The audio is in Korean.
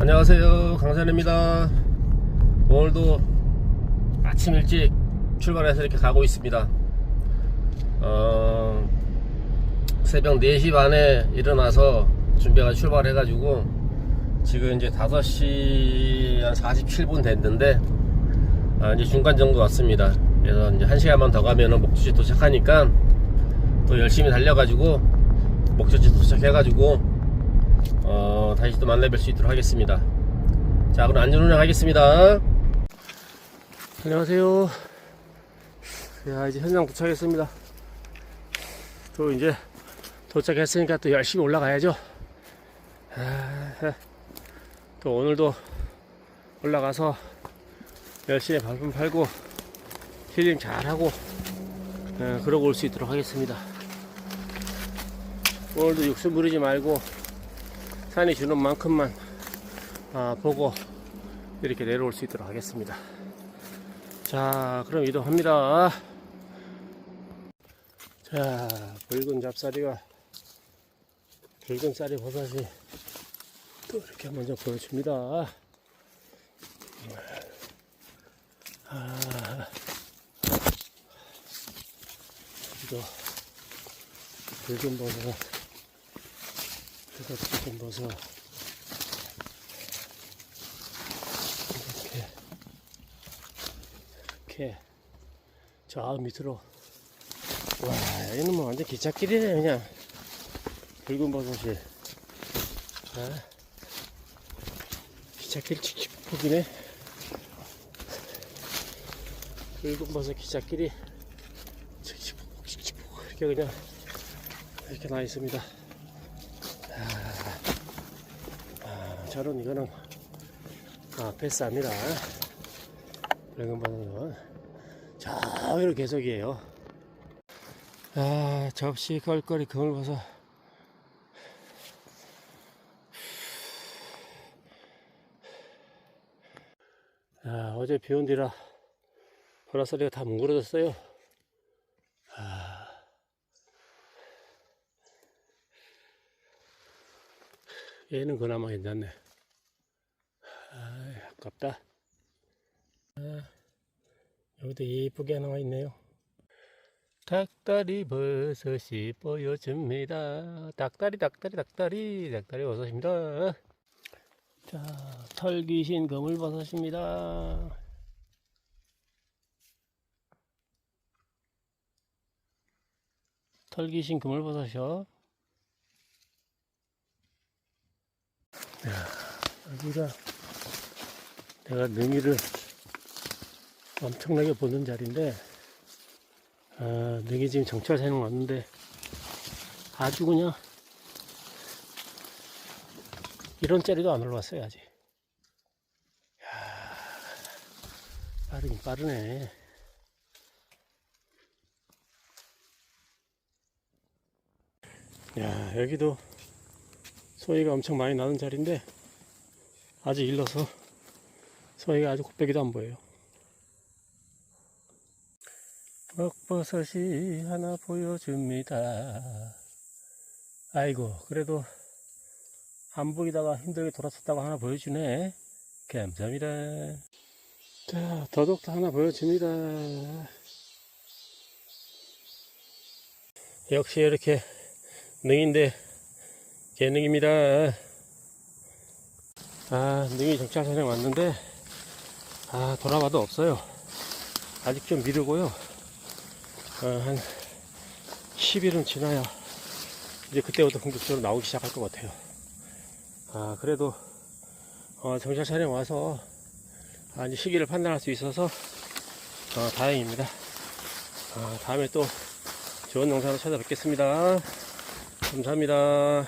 안녕하세요. 강산입니다. 오늘도 아침 일찍 출발해서 이렇게 가고 있습니다. 어, 새벽 4시 반에 일어나서 준비가 출발해 가지고 지금 이제 5시 한 47분 됐는데 아, 이제 중간 정도 왔습니다. 그래서 이제 1시간만 더 가면은 목적지 도착하니까 또 열심히 달려가지고 목적지 도착해 가지고 어, 다시 또 만나뵐 수 있도록 하겠습니다. 자, 그럼 안전운행 하겠습니다. 안녕하세요. 야, 이제 현장 도착했습니다. 또 이제 도착했으니까 또 열심히 올라가야죠. 아, 또 오늘도 올라가서 열심히 발품 팔고 힐링 잘하고 어, 그러고 올 수 있도록 하겠습니다. 오늘도 육수 부리지 말고 산이 주는 만큼만 아, 보고 이렇게 내려올 수 있도록 하겠습니다. 자, 그럼 이동합니다. 자, 붉은 잡사리가 붉은 쌀이 버섯이 또 이렇게 먼저 보여줍니다. 아, 이거 붉은 버섯 이것도 좀 넣어서 이렇게 이렇게 저 밑으로. 와 여기는 뭐 완전 기찻길이네 그냥. 붉은 버섯이. 아, 기찻길 칙칙폭이네. 붉은 버섯 기찻길이 칙칙폭 칙칙폭 이렇게 그냥 이렇게 나 있습니다 저런 이거는 아 패스합니다. 붉은 버섯은 저기로 계속이에요. 아 접시 걸거리 그물버섯 아 어제 비 온 뒤라 보라소리가 다 뭉그러졌어요. 아. 얘는 그나마 괜찮네. 아, 아깝다. 아, 여기도 예쁘게 나와 있네요. 닭다리 버섯이 보여줍니다. 닭다리, 닭다리, 닭다리, 닭다리 버섯입니다. 자, 털귀신 거물버섯입니다. 털귀신 그물버섯이요. 여기가 내가 능이를 엄청나게 보는 자리인데 아, 능이 지금 정찰 새는 왔는데 아주 그냥 이런 자리도 안 올라왔어요 아직. 야, 빠르긴 빠르네. 야 여기도 소리가 엄청 많이 나는 자리인데 아직 일러서 소리가 아주 곱빼기도 안 보여요. 먹버섯이 하나 보여줍니다. 아이고 그래도 안 보이다가 힘들게 돌아섰다고 하나 보여주네. 감사합니다. 자 더덕도 하나 보여줍니다. 역시 이렇게 능인데 개능입니다. 아, 능이 정찰 사냥 왔는데, 아, 돌아봐도 없어요. 아직 좀 미루고요. 어, 한 10일은 지나야 이제 그때부터 본격적으로 나오기 시작할 것 같아요. 아, 그래도, 어, 정찰 차량 와서, 아, 이제 시기를 판단할 수 있어서, 어, 다행입니다. 아, 다음에 또 좋은 영상으로 찾아뵙겠습니다. 감사합니다.